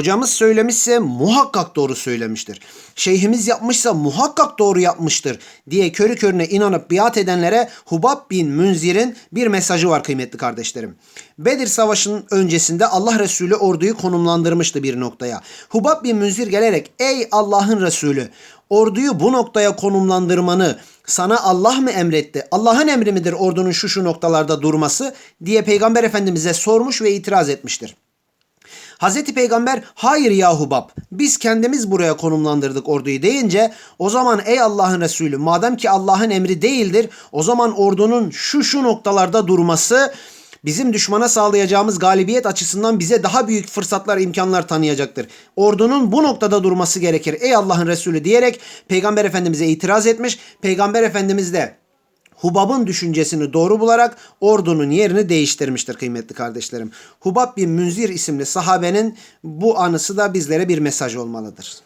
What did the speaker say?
Hocamız söylemişse muhakkak doğru söylemiştir. Şeyhimiz yapmışsa muhakkak doğru yapmıştır diye körü körüne inanıp biat edenlere Hubab bin Münzir'in bir mesajı var kıymetli kardeşlerim. Bedir Savaşı'nın öncesinde Allah Resulü orduyu konumlandırmıştı bir noktaya. Hubab bin Münzir gelerek ey Allah'ın Resulü orduyu bu noktaya konumlandırmanı sana Allah mı emretti? Allah'ın emri midir ordunun şu şu noktalarda durması diye Peygamber Efendimiz'e sormuş ve itiraz etmiştir. Hazreti Peygamber hayır ya Hubab biz kendimiz buraya konumlandırdık orduyu deyince o zaman ey Allah'ın Resulü madem ki Allah'ın emri değildir o zaman ordunun şu şu noktalarda durması bizim düşmana sağlayacağımız galibiyet açısından bize daha büyük fırsatlar, imkanlar tanıyacaktır. Ordunun bu noktada durması gerekir ey Allah'ın Resulü diyerek Peygamber Efendimiz'e itiraz etmiş. Peygamber Efendimiz de Hubab'ın düşüncesini doğru bularak ordunun yerini değiştirmiştir kıymetli kardeşlerim. Hubab bin Münzir isimli sahabenin bu anısı da bizlere bir mesaj olmalıdır.